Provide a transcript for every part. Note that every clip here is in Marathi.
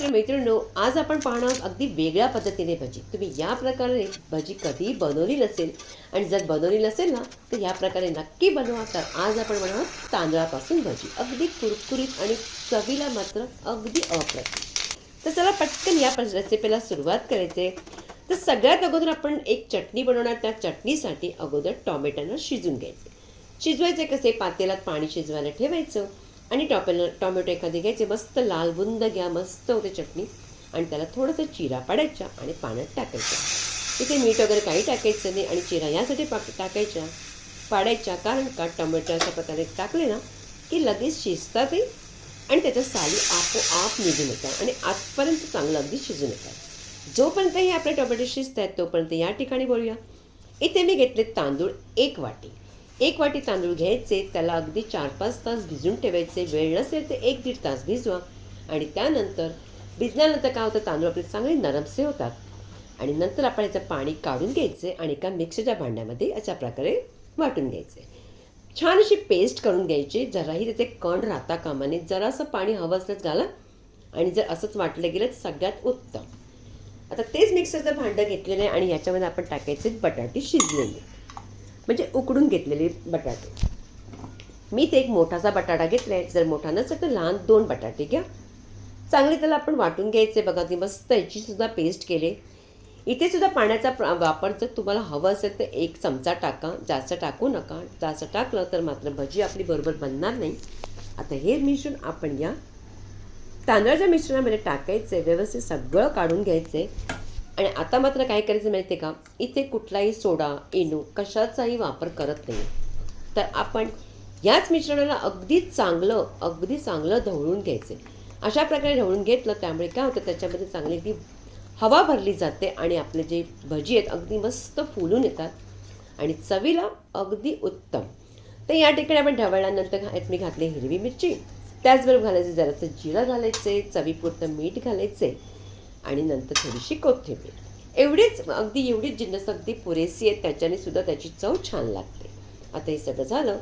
मित्र आज आपण पाहणार अगदी वेगळ्या पद्धतीने भजी. तुम्ही या प्रकारे भजी कधीही बनवली नसेल आणि जर बनवली नसेल ना तर या प्रकारे नक्की बनवा. तर आज आपण बनवणार तांदळापासून भजी. अगदी कुरकुरीत आणि चवीला मात्र अगदी अप्रतिम. तर चला पटकन या रेसिपीला सुरुवात करायचे. तर सगळ्यात अगोदर आपण एक चटणी बनवणार. त्या चटणीसाठी अगोदर टॉमॅटोनं शिजून घ्यायचे. शिजवायचे कसे? पातेलात पाणी शिजवायला ठेवायचं. आणि टॉपेल टॉमॅटो एखादे घ्यायचे मस्त लाल बुंद घ्या मस्त होते चटणी. आणि त्याला थोडंसं चिरा पाडायचा आणि पाण्यात टाकायच्या तिथे मीठ वगैरे काही टाकायचं नाही आणि चिरा यासाठी पाक टाकायच्या पाडायच्या. कारण का? टोमॅटो अशा प्रकारे टाकले ना की लगेच शिजतातही आणि त्याच्या साली आपोआप निघून येतात आणि आजपर्यंत चांगलं अगदी शिजून येतात. जोपर्यंत हे आपले टोमॅटो शिजत आहेत तोपर्यंत या ठिकाणी बोलूया. इथे मी घेतले तांदूळ एक वाटी. एक वाटी तांदूळ घ्यायचे त्याला अगदी चार पाच तास भिजून ठेवायचे वेळ नसेल तर एक दीड तास भिजवा. आणि त्यानंतर भिजल्यानंतर काय होतं तांदूळ आपले चांगले नरमसे होतात. आणि नंतर आपण याचं पाणी काढून घ्यायचे आणि एका मिक्सरच्या भांड्यामध्ये अशा प्रकारे वाटून घ्यायचे. छान अशी पेस्ट करून घ्यायची जराही त्याचे कण राहता कामा नये जरासं पाणी हवं असल्यास घाला. आणि जर असंच वाटलं गेलं तर सगळ्यात उत्तम. आता तेच मिक्सरचं भांडं घेतलेलं आहे आणि याच्यामध्ये आपण टाकायचे बटाटे शिजलेले. म्हणजे उकडून घेतलेले बटाटे. मी ते एक मोठासा बटाटा घेतला आहे जर मोठा नसेल तर लहान दोन बटाटे घ्या. चांगले त्याला आपण वाटून घ्यायचे बघा ती मस्त याचीसुद्धा पेस्ट केले. इथे सुद्धा पाण्याचा वापर जर तुम्हाला हवं असेल तर एक चमचा टाका. जास्त टाकू नका. जास्त टाकलं तर मात्र भजी आपली बरोबर बनणार नाही. आता हे मिश्रण आपण या तांदळाच्या मिश्रणामध्ये टाकायचं आहे व्यवस्थित सगळं काढून घ्यायचं आहे आणि आता मात्र काय करायचं माहिती आहे का? इथे कुठलाही सोडा इनो कशाचाही वापर करत नाही तर आपण याच मिश्रणाला अगदी चांगलं अगदी चांगलं ढवळून घ्यायचं अशा प्रकारे ढवळून घेतलं त्यामुळे काय होतं? त्याच्यामध्ये चांगली ती हवा भरली जाते आणि आपले जे भजी आहेत अगदी मस्त फुलून येतात. आणि चवीला अगदी उत्तम. तर या ठिकाणी आपण ढवळल्यानंतर घा- मी घातली हिरवी मिरची. त्याचबरोबर घालायचे जरासं जिरं घालायचे चवीपुरतं मीठ घालायचे. आणि नंतर थोडीशी कोथिंबीर. एवढीच अगदी एवढीच जिन्नस अगदी पुरेसी आहे त्याच्याने सुद्धा त्याची चव छान लागते. आता हे सगळं झालं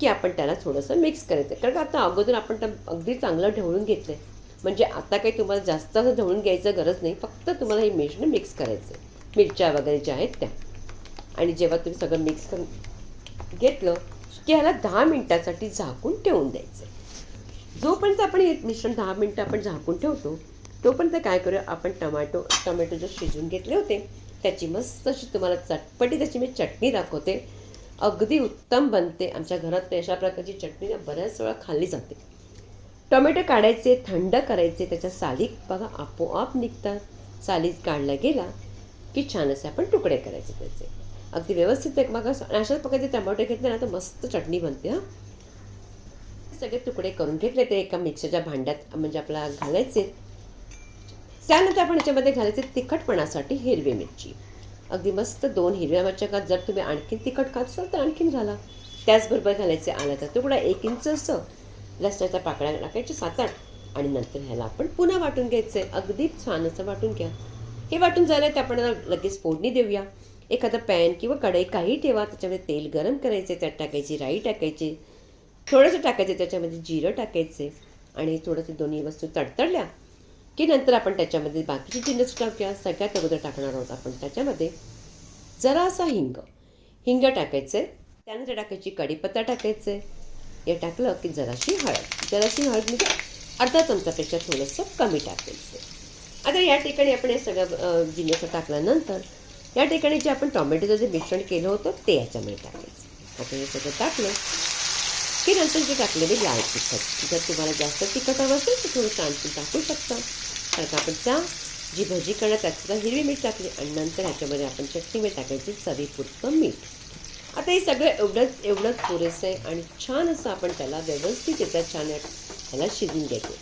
की आपण त्याला थोडंसं मिक्स करायचं. कारण का आता अगोदर आपण तर अगदी चांगलं ढवळून घेतलं आहे म्हणजे आता काही तुम्हाला जास्त असं ढवळून घ्यायचं गरज नाही फक्त तुम्हाला हे मिश्रण मिक्स करायचं आहे मिरच्या वगैरे ज्या आहेत त्या. आणि जेव्हा तुम्ही सगळं मिक्स करून घेतलं की ह्याला दहा मिनटासाठी झाकून ठेवून द्यायचं जोपर्यंत आपण हे मिश्रण दहा मिनटं आपण झाकून ठेवतो तोपर्यंत काय करूया आपण टमाटो टोमॅटो जे शिजून घेतले होते त्याची मस्त अशी तुम्हाला चटपटी त्याची मी चटणी दाखवते. अगदी उत्तम बनते. आमच्या घरात तर अशा प्रकारची चटणी बऱ्याच वेळा खाल्ली जाते. टोमॅटो काढायचे थंड करायचे त्याच्या साली बघा आपोआप निघतात. साली काढला गेला की छान असे आपण तुकडे करायचे त्याचे. अगदी व्यवस्थित एक बघा अशाच प्रकारचे टमाटे घेतले ना तर मस्त चटणी बनते हां. सगळे तुकडे करून घेतले ते एका मिक्सरच्या भांड्यात म्हणजे आपला घालायचे. त्यानंतर आपण याच्यामध्ये घालायचे तिखटपणासाठी हिरवी मिरची. अगदी मस्त दोन हिरव्या मिरच्या का जर तुम्ही आणखीन तिखट खात असाल तर आणखीन घाला. त्याचबरोबर घालायचे आल्याचा तुकडा एक इंच असं. लसणाच्या पाकळ्या टाकायचे सात आठ. आणि नंतर ह्याला आपण पुन्हा वाटून घ्यायचं आहे अगदी छान असं वाटून घ्या. हे वाटून झालं तर आपण लगेच फोडणी देऊया. एखादं पॅन किंवा कढई काही ठेवा. त्याच्यामध्ये तेल गरम करायचे त्यात टाकायची राई टाकायची. थोडंसं टाकायचं त्याच्यामध्ये जिरं टाकायचे आणि थोडंसं दोन्ही वस्तू तडतडल्या. की नंतर आपण त्याच्यामध्ये बाकीची जिन्नस किंवा सगळ्यात अगोदर टाकणार आहोत आपण त्याच्यामध्ये. जरासा हिंग. हिंग टाकायचं. आहे त्यानंतर टाकायची कढीपत्ता टाकायचं. आहे हे टाकलं की जराशी हळद. जराशी हळद म्हणजे अर्धा चमचापेक्षा थोडंसं कमी टाकायचं. आता या ठिकाणी आपण हे सगळं अ, जिन्नस टाकल्यानंतर या ठिकाणी जे आपण टोमॅटोचं जे मिश्रण केलं होतं ते याच्यामध्ये टाकायचं. आता हे सगळं टाकलं की नंतर जे टाकलेले लाल तिखट. जर तुम्हाला जास्त तिखट हवं असेल तर थोडं आणखी टाकू शकता. कारण आपण त्या जी भजी करण्यात त्यात सुद्धा हिरवी मीठ टाकली आणि नंतर ह्याच्यामध्ये आपण चटणी मीठ टाकायची चवीपुरतं मीठ. आता हे सगळं एवढंच एवढंच पुरेसं आहे आणि छान असं आपण त्याला व्यवस्थित येतात छान ह्याला शिजून घ्यायचं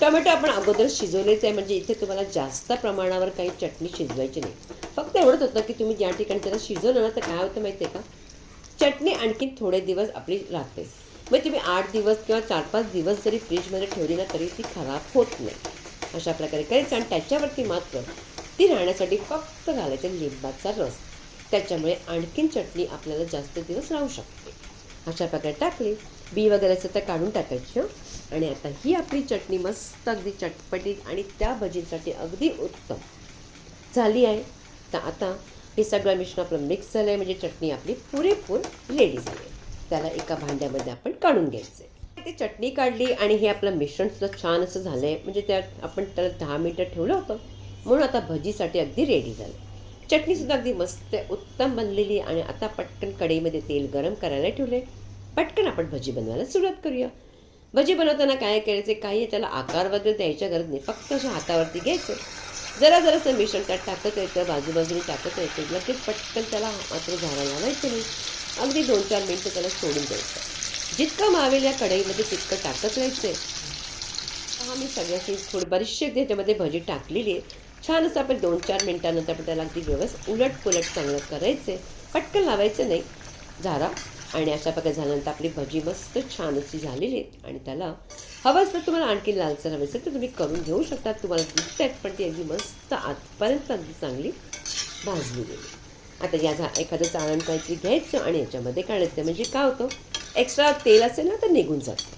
टोमॅटो आपण अगोदर शिजवलेच आहे म्हणजे इथे तुम्हाला जास्त प्रमाणावर काही चटणी शिजवायची नाही. फक्त एवढंच होतं की तुम्ही ज्या ठिकाणी त्याला शिजवलं ना तर काय होतं माहिती आहे का? चटणी आणखी थोडे दिवस आपली राहते मग म्हणजे तुम्ही आठ दिवस किंवा चार पाच दिवस जरी फ्रीजमध्ये ठेवली ना तरी ती खराब होत नाही. अशा प्रकारे करायचं आणि त्याच्यावरती मात्र ती राहण्यासाठी फक्त घालायचं लिंबाचा रस. त्याच्यामुळे आणखीन चटणी आपल्याला जास्त दिवस राहू शकते. अशा प्रकारे टाकली. बी वगैरे असं तर काढून टाकायची हो. आणि आता ही आपली चटणी मस्त अगदी चटपटीत आणि त्या भजींसाठी अगदी उत्तम. झाली आहे. तर आता हे सगळं मिश्रण आपलं मिक्स झालं आहे म्हणजे चटणी आपली पुरेपूर रेडी झाली आहे. त्याला एका भांड्यामध्ये आपण काढून घ्यायचं आहे ती चटणी काढली आणि हे आपलं मिश्रण सुद्धा छान असं झालं आहे म्हणजे त्यात आपण त्याला दहा मिनटं ठेवलं होतं. म्हणून आता भजीसाठी अगदी रेडी झालं. चटणीसुद्धा अगदी मस्त उत्तम बनलेली आणि आता पटकन कढईमध्ये तेल गरम करायला ठेवले पटकन आपण भजी बनवायला सुरुवात करूया. भजी बनवताना काय करायचे? काही त्याला आकार वगैरे द्यायच्या गरज नाही. फक्त अशा हातावरती घ्यायचं. जरा जरासं मिश्रण त्यात टाकत यायचं बाजूबाजूने टाकत यायचं. लगेच पटकन त्याला मात्र झाडायला लावायचं नाही. अगदी दोन चार मिनटं त्याला सोडून द्यायचं. जितकं मावेल या कढईमध्ये तितकं टाकत राहायचं हा मी सगळ्याची थोडी बरीचशी त्याच्यामध्ये भजी टाकलेली आहे छान असं आपण दोन चार मिनटानंतर आपण त्याला अगदी व्यवस्थित उलट पुलट चांगलं करायचं पटकन लावायचं नाही. झारा आणि अशा प्रकारे झाल्यानंतर आपली भजी मस्त छान अशी झालेली आहे. आणि त्याला हवं असतं तुम्हाला आणखी लालसर हवी असेल तर तुम्ही करून घेऊ शकता. तुम्हाला दिसत आहेत पण ती अगदी मस्त आतपर्यंत अगदी चांगली भाजली गेली. आता या झा एखादं चाळण काहीतरी घ्यायचं आणि याच्यामध्ये काढायचं. म्हणजे काय होतं? एक्स्ट्रा तेल असेल ना तर निघून जातं.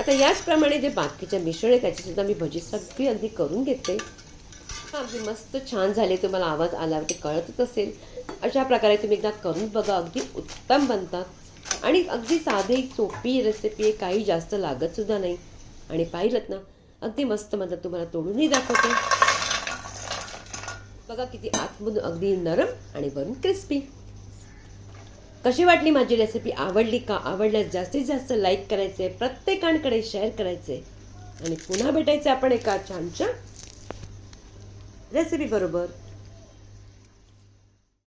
आता याचप्रमाणे जे बाकीचे मिश्रण आहे त्याचीसुद्धा मी भजी सगळी अगदी करून घेते. अगदी मस्त छान झाले तुम्हाला आवाज आल्यावरती कळतच असेल. अशा प्रकारे तुम्ही एकदा करून बघा अगदी उत्तम बनतात. आणि अगदी साधी सोपी रेसिपी आहे काही जास्त लागतसुद्धा नाही. आणि पाहिलं ना अगदी मस्त म्हणतात तुम्हाला तोडूनही दाखवते. बघा किती आतमधून अगदी नरम आणि वरून क्रिस्पी कशी वाटली माझी रेसिपी आवडली का? आवडल्यास जास्तीत जास्त लाईक करायचे प्रत्येकांकडे शेअर करायचे. आणि पुन्हा भेटायचे आपण एका छानच्या रेसिपी बरोबर.